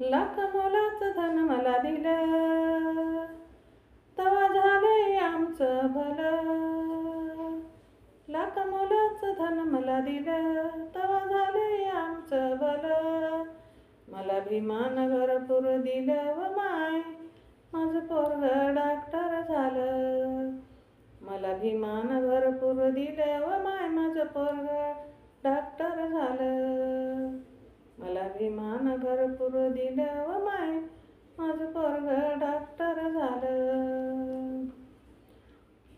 लाख मोलाचं धन मला दिलं. तवा झाले आमचं भलं. लाख मोलाचं धन मला दिलं. तवा झाले आमचं भलं. मला भीमान भरपूर दिलं व माय माझं पोरग डॉक्टर झालं. मला भीमान भरपूर दिलं व माय माझं पोरग डॉक्टर झालं. मला विमान भरपूर दिलं व माय माझं पोरग डॉक्टर झालं.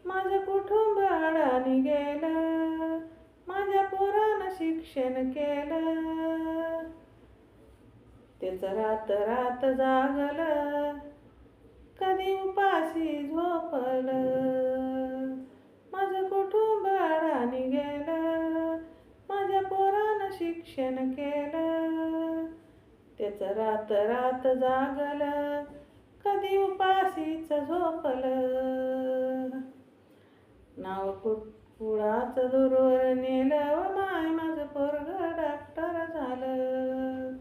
माझं कुटुंब अडाणी गेलं. माझ्या पोरानं शिक्षण केलं. त्याचं रात रात जागलं. कधी उपाशी झोपलं. माझं कुटुंब अडाणी गेलं. शिक्षण केलं. त्याचं रात रात जागलं कधी उपासीच झोपलं. नाव कुळाच कुळाचं दूरवर नेलं व माय माझं पोरग डॉक्टर झालं.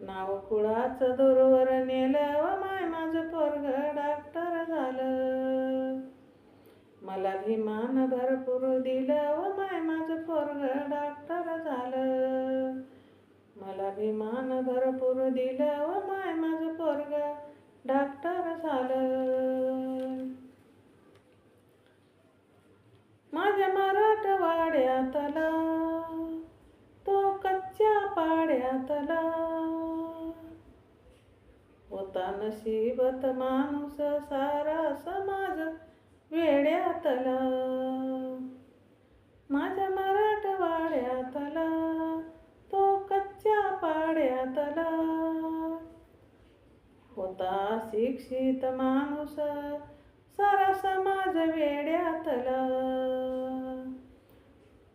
नाव कुळाचं दूरवर नेलं व माय माझं पोरग डॉक्टर झालं. मला भीमान भरपूर दिलं व पोरग डॉक्टर झालं. मला भीमान भरपूर दिलं व माय माझं पोरग डॉक्टर झालं. माझ्या मराठवाड्यातला तो कच्च्या पाड्यातला. होता नशिबत माणूस सारा समाज वेड्यातला. माझ्या वाड्यातला तो कच्च्या पाड्यातला. होता शिक्षित माणूस सारा समाज वेड्यातला.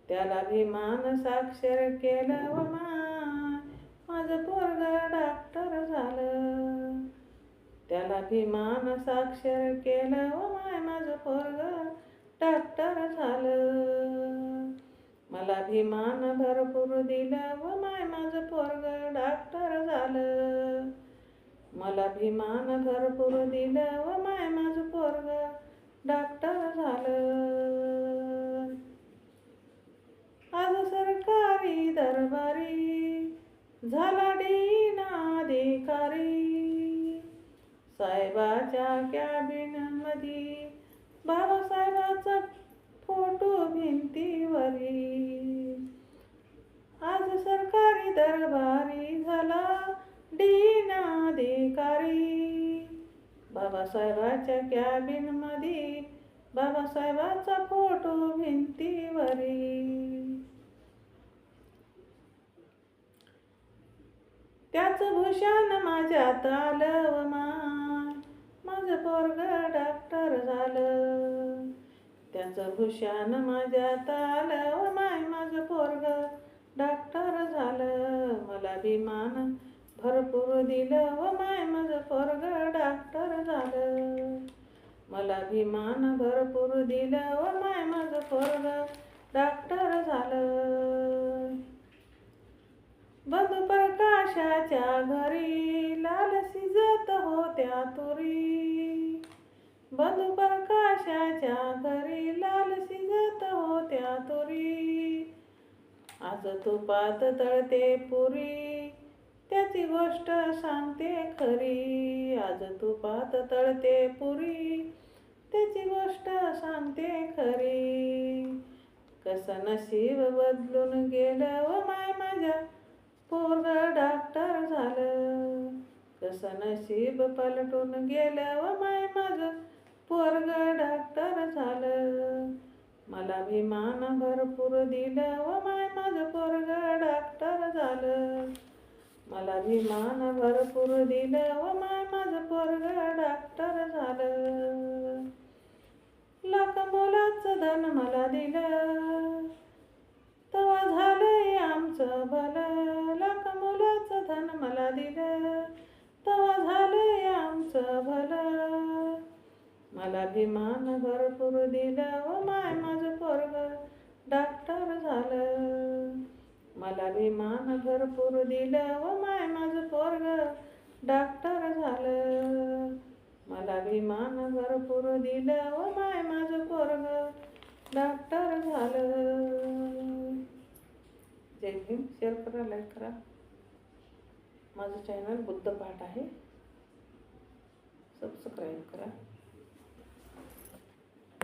त्याला भीमान साक्षर केलं व माझं पोरग डॉक्टर झालं. त्याला भीमान साक्षर केलं व माय माझं पोरग डॉक्टर झालं. मला भीमान भरपूर दिलं व माय माझं पोरग डॉक्टर झालं. मला भीमान भरपूर दिलं व माय माझं पोरग डॉक्टर झालं. आज सरकारी दरबारी झाला अधिकारी. साहेबाच्या कॅबिन बाबासाहेबाचं फोटो भिंतीवरी. आज सरकारी दरबारी झाला अधिकारी बाबासाहेबाच्या कॅबिनमध्ये बाबासाहेबाचा फोटो भिंतीवरी. त्याच भूषण माझ्या तालवमा माझं पोरग डॉक्टर झालं. त्याचं हुशान माझ्यात आलं व माय माझं पोरग डॉक्टर झालं. मला विमान भरपूर दिलं व माय माझं पोरग डॉक्टर झालं. मला विमान भरपूर दिलं व माय माझं पोरग डॉक्टर झालं. बंधू प्रकाशाच्या घरी लाल शिजत होत्या तुरी. बंधू प्रकाशाच्या घरी लाल शिजत होत्या तुरी. आज तुपात तळते पुरी. त्याची गोष्ट सांगते खरी. आज तुपात तळते पुरी. त्याची गोष्ट सांगते खरी. कसं नशीब बदलून गेलं व माय माझ्या. पोरग डॉक्टर झालं. कसं नशीब पलटून गेलं व माय माझं. पोरग डॉक्टर झालं. मला भीमान भरपूर दिलं. व माय माझं पोरग डॉक्टर झालं. मला भीमान भरपूर दिलं. व माय माझं पोरग डॉक्टर झालं. लाख मोलाचं धन मला दिलं. तवा झालं करू दिलं. व माय माझं पोरग डॉक्टर झालं. मला विमान भरपूर दिलं. व माय माझं पोरग डॉक्टर झालं. मला विमान भरपूर दिलं. व माय माझं पोरग डॉक्टर झालं. जय हिंद शेअर करा लाईक करा. माझं चॅनल बुद्ध पाठ आहे. सबस्क्राईब करा.